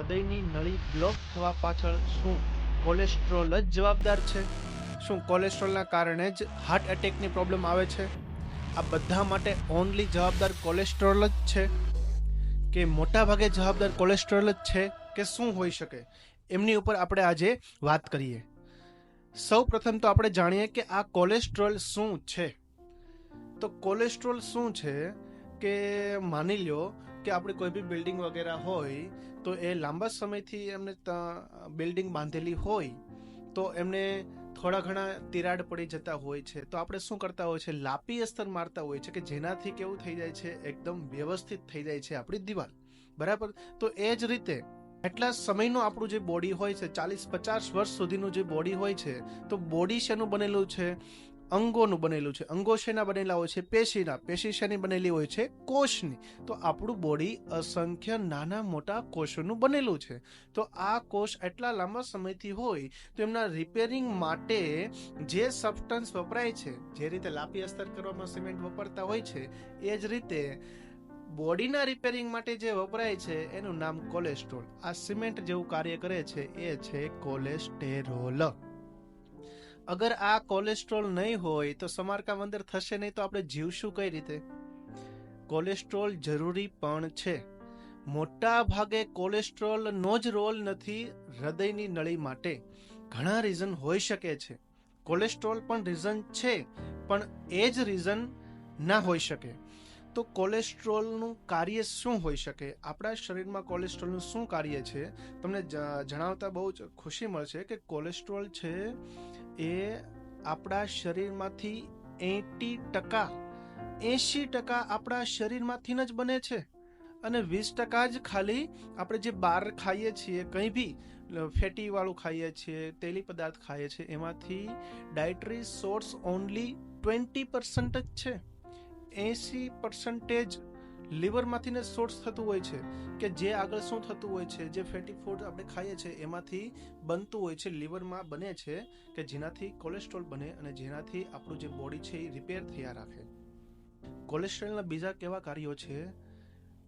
હૃદયની નળી બ્લોક થવા પાછળ શું કોલેસ્ટ્રોલ જ જવાબદાર છે? શું કોલેસ્ટ્રોલના કારણે જ હાર્ટ એટેકની પ્રોબ્લેમ આવે છે? આ બધા માટે ઓનલી જવાબદાર કોલેસ્ટ્રોલ જ છે? કે મોટા ભાગે જવાબદાર કોલેસ્ટ્રોલ જ છે કે શું હોઈ શકે? એમની ઉપર આપણે આજે વાત કરીએ. સૌ પ્રથમ તો આપણે જાણીએ કે આ કોલેસ્ટ્રોલ શું છે? તો કોલેસ્ટ્રોલ શું છે? કે માની લ્યો કે આપણે કોઈ બી બિલ્ડિંગ વગેરે હોય, તો એ લાંબા સમયથી એમને બિલ્ડિંગ બાંધેલી હોય, તો એમને થોડા ઘણા તિરાડ પડી જતા હોય છે. તો આપણે શું કરતા હોય છે? લાપી અસ્તર મારતા હોય છે કે જેનાથી કેવું થઈ જાય છે? એકદમ વ્યવસ્થિત થઈ જાય છે આપણી દિવાલ. બરાબર? તો એ જ રીતે એટલા સમયનું આપણું જે બોડી હોય છે, ચાલીસ પચાસ વર્ષ સુધીનું જે બોડી હોય છે, તો બોડી શેનું બનેલું છે? અંગોનું બનેલું છે. અંગો શેના બનેલા હોય છે? પેશીના. પેશી શેની બનેલી હોય છે? કોષની. તો આપણું બોડી અસંખ્ય નાના મોટા કોષોનું બનેલું છે. તો આ કોષ એટલા લાંબા સમયથી હોય તો એમના રિપેરિંગ માટે જે સબસ્ટન્સ વપરાય છે, જે રીતે લાપી અસ્તર કરવામાં સિમેન્ટ વાપરતા હોય છે, એ જ રીતે બોડીના રિપેરિંગ માટે જે વપરાય છે, એનું નામ કોલેસ્ટ્રોલ આ સિમેન્ટ જેવું કાર્ય કરે છે, એ છે કોલેસ્ટેરોલ અગર આ કોલેસ્ટ્રોલ નહીં હોય તો સમારકામ અંદર થશે નહીં, તો આપણે જીવશું કઈ રીતે? કોલેસ્ટ્રોલ જરૂરી પણ છે. મોટા ભાગે કોલેસ્ટ્રોલનો જ રોલ નથી હૃદયની નળી માટે. ઘણા રીઝન હોઈ શકે છે. કોલેસ્ટ્રોલ પણ રીઝન છે, પણ એ જ રીઝન ના હોઈ શકે. તો કોલેસ્ટ્રોલનું કાર્ય શું હોઈ શકે? આપણા શરીરમાં કોલેસ્ટ્રોલનું શું કાર્ય છે? તમને જણાવતા બહુ જ ખુશી મળશે કે કોલેસ્ટ્રોલ છે એ આપણા શરીરમાંથી એંટી ટકા, એંશી ટકા આપણા શરીરમાંથી જ બને છે. અને વીસ ટકા જ ખાલી આપણે જે બહાર ખાઈએ છીએ, કંઈ બી ફેટીવાળું ખાઈએ છીએ, તેલી પદાર્થ ખાઈએ છીએ, એમાંથી dietary source only twenty percent જ છે. એંસી પર્સન્ટેજ લીવરમાંથી ને સોર્સ થતું હોય છે કે જે આગળ શું થતું હોય છે, જે ફેટી ફૂડ આપણે ખાઈએ છીએ એમાંથી બનતું હોય છે, લીવરમાં બને છે કે જેનાથી કોલેસ્ટ્રોલ બને અને જેનાથી આપણું જે બોડી છે એ રિપેર થયા રાખે. કોલેસ્ટ્રોલના બીજા કેવા કાર્યો છે?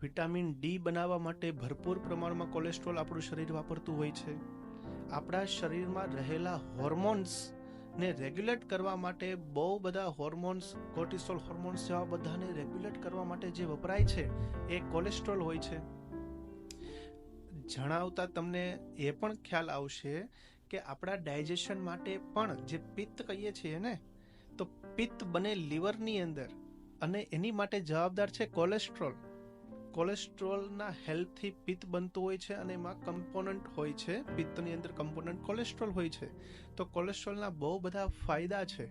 વિટામિન ડી બનાવવા માટે ભરપૂર પ્રમાણમાં કોલેસ્ટ્રોલ આપણું શરીર વાપરતું હોય છે. આપણા શરીરમાં રહેલા હોર્મોન્સ ને રેગ્યુલેટ કરવા માટે બહુ બધા હોર્મોન્સ કોર્ટિસોલ હોર્મોન્સ જેવા બધાને રેગ્યુલેટ કરવા માટે જે વપરાય છે, એ કોલેસ્ટ્રોલ હોય છે. જણાવતા તમને એ પણ ખ્યાલ આવશે કે આપણા ડાયજેશન માટે પણ જે પિત્ત કહીએ છીએ ને, તો પિત્ત બને લીવરની અંદર અને એની માટે જવાબદાર છે કોલેસ્ટ્રોલ કોલેસ્ટ્રોલના હેલ્પથી પિત્ત બનતું હોય છે અને એમાં કમ્પોનન્ટ હોય છે, પિત્તની અંદર કમ્પોનન્ટ કોલેસ્ટ્રોલ હોય છે. તો કોલેસ્ટ્રોલના બહુ બધા ફાયદા છે.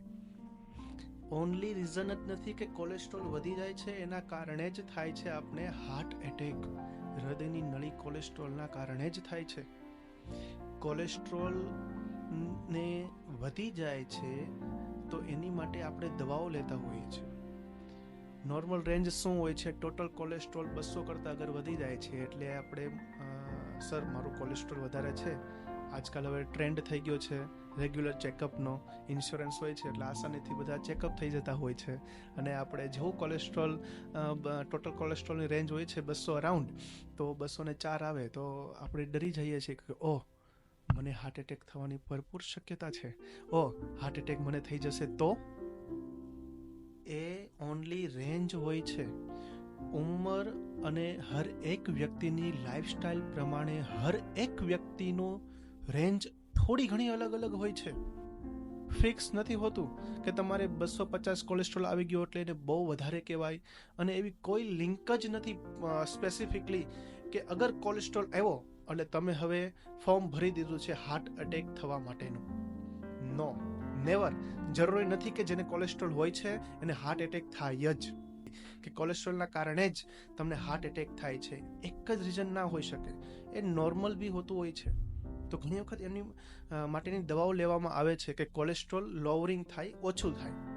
ઓનલી રીઝન જ નથી કે કોલેસ્ટ્રોલ વધી જાય છે, એના કારણે જ થાય છે આપણે હાર્ટ એટેક હૃદયની નળી કોલેસ્ટ્રોલના કારણે જ થાય છે. કોલેસ્ટ્રોલ ને વધી જાય છે, તો એની માટે આપણે દવાઓ લેતા હોઈએ છીએ. નોર્મલ રેન્જ શું હોય છે? ટોટલ કોલેસ્ટ્રોલ બસો કરતાં અગર વધી જાય છે એટલે આપણે સર મારું કોલેસ્ટ્રોલ વધારે છે. આજકાલ હવે ટ્રેન્ડ થઈ ગયો છે રેગ્યુલર ચેકઅપનો ઇન્સ્યોરન્સ હોય છે એટલે આસાનીથી બધા ચેકઅપ થઈ જતા હોય છે. અને આપણે જેવું કોલેસ્ટ્રોલ ટોટલ કોલેસ્ટ્રોલની રેન્જ હોય છે બસો અરાઉન્ડ તો બસો ને ચાર આવે, તો આપણે ડરી જઈએ છીએ કે, ઓહ, મને હાર્ટ એટેક થવાની ભરપૂર શક્યતા છે. ઓહ હાર્ટ એટેક મને થઈ જશે તો? એ ઓનલી રેન્જ હોય છે. ઉંમર અને હર એક વ્યક્તિની લાઈફસ્ટાઈલ પ્રમાણે હર એક વ્યક્તિનો રેન્જ થોડી ઘણી અલગ અલગ હોય છે. ફિક્સ નથી હોતું કે તમારે બસો પચાસ કોલેસ્ટ્રોલ આવી ગયો એટલે એને બહુ વધારે કહેવાય અને એવી કોઈ લિંક જ નથી સ્પેસિફિકલી કે અગર કોલેસ્ટ્રોલ આવ્યો એટલે તમે હવે ફોર્મ ભરી દીધું છે હાર્ટ એટેક થવા માટેનું. નો નેવર જરૂરી નથી કે જેને કોલેસ્ટ્રોલ હોય છે, એને હાર્ટ એટેક થાય જ. કે કોલેસ્ટ્રોલના કારણે જ તમને હાર્ટ એટેક થાય છે. એક જ રીઝન ના હોઈ શકે. એ નોર્મલ બી હોતું હોય છે. તો ઘણી વખત એની માટેની દવાઓ લેવામાં આવે છે કે કોલેસ્ટ્રોલ લોવરિંગ થાય, ઓછું થાય.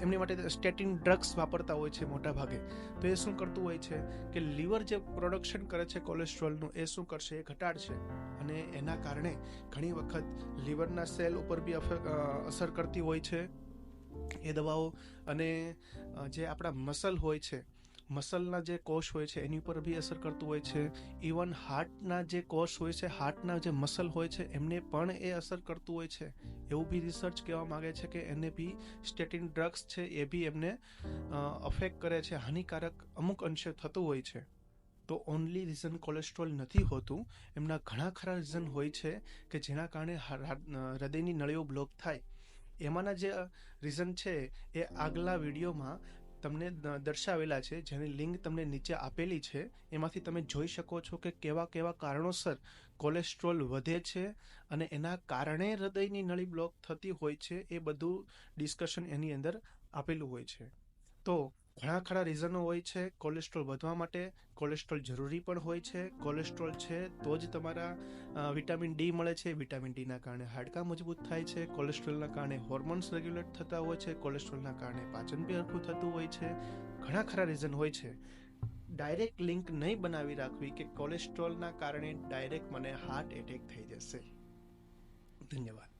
એમની માટે સ્ટેટિન ડ્રગ્સ વાપરતા હોય છે મોટા ભાગે તો એ શું કરતું હોય છે કે લીવર જે પ્રોડક્શન કરે છે કોલેસ્ટ્રોલનું એ શું કરશે? એ ઘટાડશે. અને એના કારણે ઘણી વખત લીવરના સેલ ઉપર બી અસર કરતી હોય છે એ દવાઓ. અને જે આપણા મસલ હોય છે મસલના જે કોષ હોય છે, એની ઉપર બી અસર કરતું હોય છે. ઇવન હાર્ટના જે કોષ હોય છે હાર્ટના જે મસલ હોય છે, એમને પણ એ અસર કરતું હોય છે. એવું બી રિસર્ચ કહેવા માગે છે કે એને બી સ્ટેટિન ડ્રગ્સ છે, એ બી એમને અફેક્ટ કરે છે, હાનિકારક અમુક અંશે થતું હોય છે. તો ઓનલી રીઝન કોલેસ્ટ્રોલ નથી હોતું, એમના ઘણા ખરા રીઝન હોય છે કે જેના કારણે હૃદયની નળીઓ બ્લોક થાય. એમાંના જે રીઝન છે, એ આગલા વિડીયોમાં તમને દર્શાવેલા છે, જેની લિંક તમને નીચે આપેલી છે, એમાંથી તમે જોઈ શકો છો કે કેવા કેવા કારણોસર કોલેસ્ટ્રોલ વધે છે અને એના કારણે હૃદયની નળી બ્લોક થતી હોય છે, એ બધું ડિસ્કશન એની અંદર આપેલું હોય છે. તો ઘણા ખરા રીઝનો હોય છે. કોલેસ્ટ્રોલ વધવા માટે કોલેસ્ટ્રોલ જરૂરી પણ હોય છે. કોલેસ્ટ્રોલ છે તો જ તમારા વિટામિન ડી મળે છે. વિટામિન ડીના કારણે હાડકાં મજબૂત થાય છે. કોલેસ્ટ્રોલના કારણે હોર્મોન્સ રેગ્યુલેટ થતા હોય છે. કોલેસ્ટ્રોલના કારણે પાચન બી હરખું થતું હોય છે. ઘણા ખરા રીઝન હોય છે. ડાયરેક્ટ લિંક નહીં બનાવી રાખવી કે કોલેસ્ટ્રોલના કારણે ડાયરેક્ટ મને હાર્ટ એટેક થઈ જશે. ધન્યવાદ.